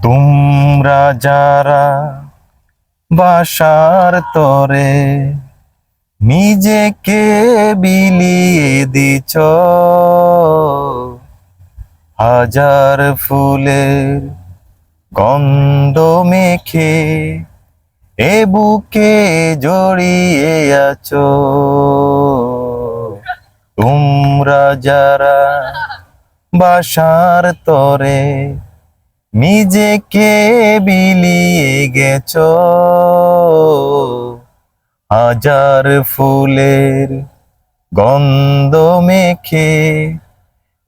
তোমরা যারা বাসার তরে নিজেকে বিলিয়ে দিছ, হাজার ফুলের গন্ধ মেখে এ বুকে জড়িয়ে আছো। তোমরা যারা বাসার তরে নিজেকে বিলিয়ে গেছ। হাজার ফুলের গন্ধ মেখে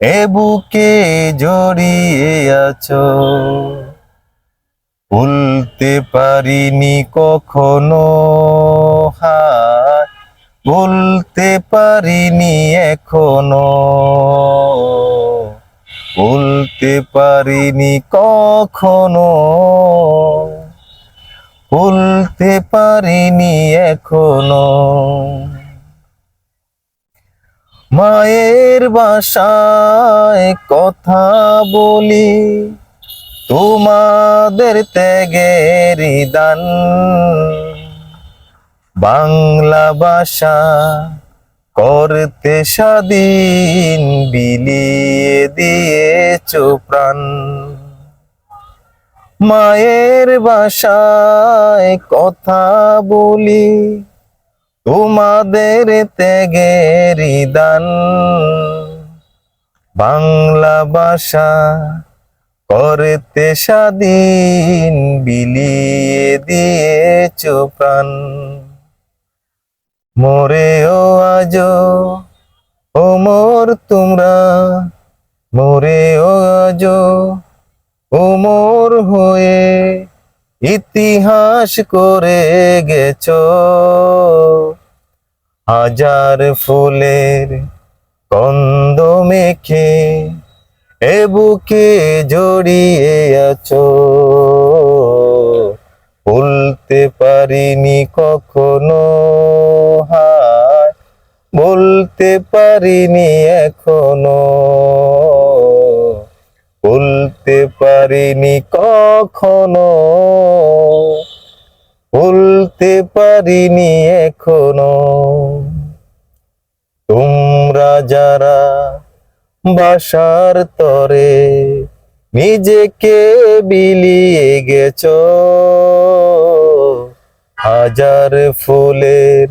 এ বুকে জড়িয়ে আছো। ভুলতে পারিনি কখনো হায় বলতে পারিনি এখনও। বলতে পারিনি কখনো। ভুলতে পারিনি এখনও। মায়ের বাসায় কথা বলি, তোমাদের ত্যাগের দান বাংলা ভাষা করতে স্বাধীন বিলিয়ে দিয়েছ প্রাণ। মায়ের বাসায় কথা বলি, তোমাদের ত্যাগের দান বাংলা ভাষা করতে স্বাধীন বিলিয়ে দিয়েছ প্রাণ। মোরেও আজ ও মোর তোমরা, মোরেও আজ ও মোর হয়ে ইতিহাস করে গেছ। হাজার ফুলের গন্ধ মেখে এ বুকে জড়িয়ে আছো। বলতে পারিনি কখনো, হায়, বলতে পারিনি এখনও, বলতে পারিনি কখনো, বলতে পারিনি এখনও। তোমরা যারা বাসার তরে নিজেকে বিলিয়ে গেছ হাজার ফুলের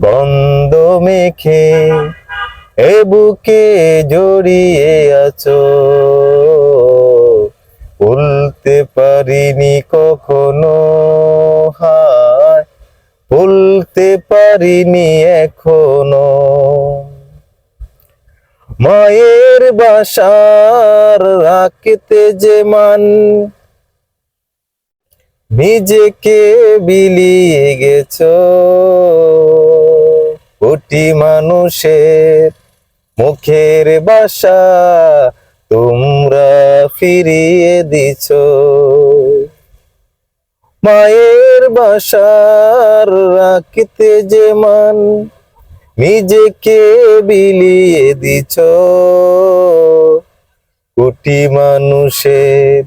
গন্ধ মেখে এ বুকে জড়িয়ে আছো। বলতে পারিনি কখনো হায় বলতে পারিনি এখনও। মায়ের বাসার রাখতে যে মান নিজেকে বিলিয়ে গেছ। কোটি মানুষের মুখের বাসা তোমরা ফিরিয়ে দিছ। মায়ের বাসার রাখতে যে মান নিজেকে বিলিয়ে দিছ। কোটি মানুষের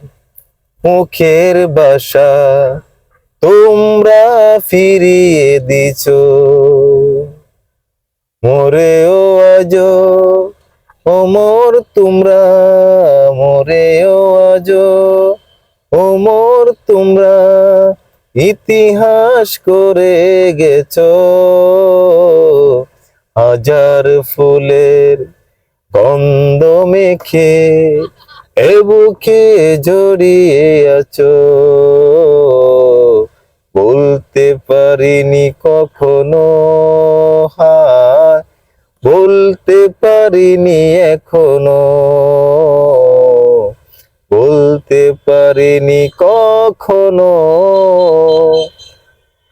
মুখের বাসা তোমরা ফিরিয়ে দিছ। আজ ও মোর তোমরা, মোরেও আজ ও মোর তোমরা ইতিহাস করে গেছ। হাজার ফুলের গন্ধ মেখে এ বুকে জড়িয়ে আছো। বলতে পারিনি কখনো হায় বলতে পারিনি এখনও। বলতে পারিনি কখনো।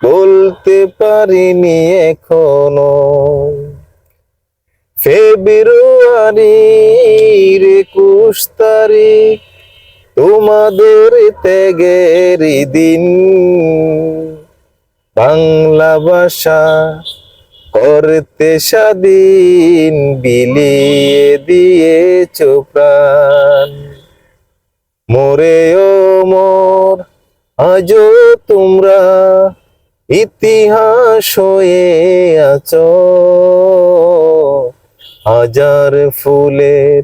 বলতে পারিনি এখনও। ফেব্রুয়ারির একুশ তারিখ তোমাদের ত্যাগের দিন। বাংলা ভাষা করতে স্বাধীন, বিলিয়ে দিয়েছ প্রাণ। মোরে ও মোর তোমরা ইতিহাস হয়ে আছো। হাজার ফুলের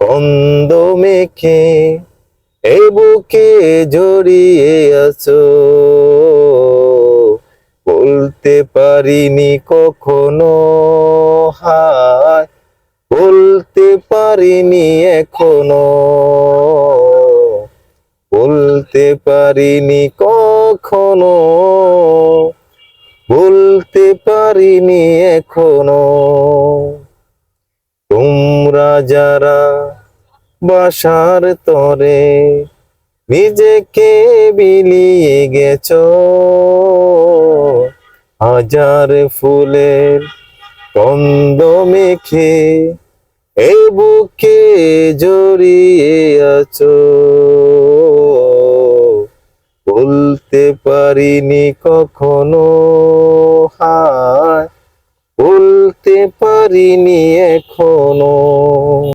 কন্দ মেখে এ বুকে জড়িয়ে আছো। বলতে পারিনি কখনো হায়, বলতে পারিনি এখনও। বলতে পারিনি কখনো, বলতে পারিনি এখনও। যারা বাসার তরে নিজেকে বিলিয়ে গেছ। হাজার ফুলের কন্দ মেখে এই বুকে জড়িয়ে আছো। বলতে পারিনি কখনো বলতে পারিনি এখনও।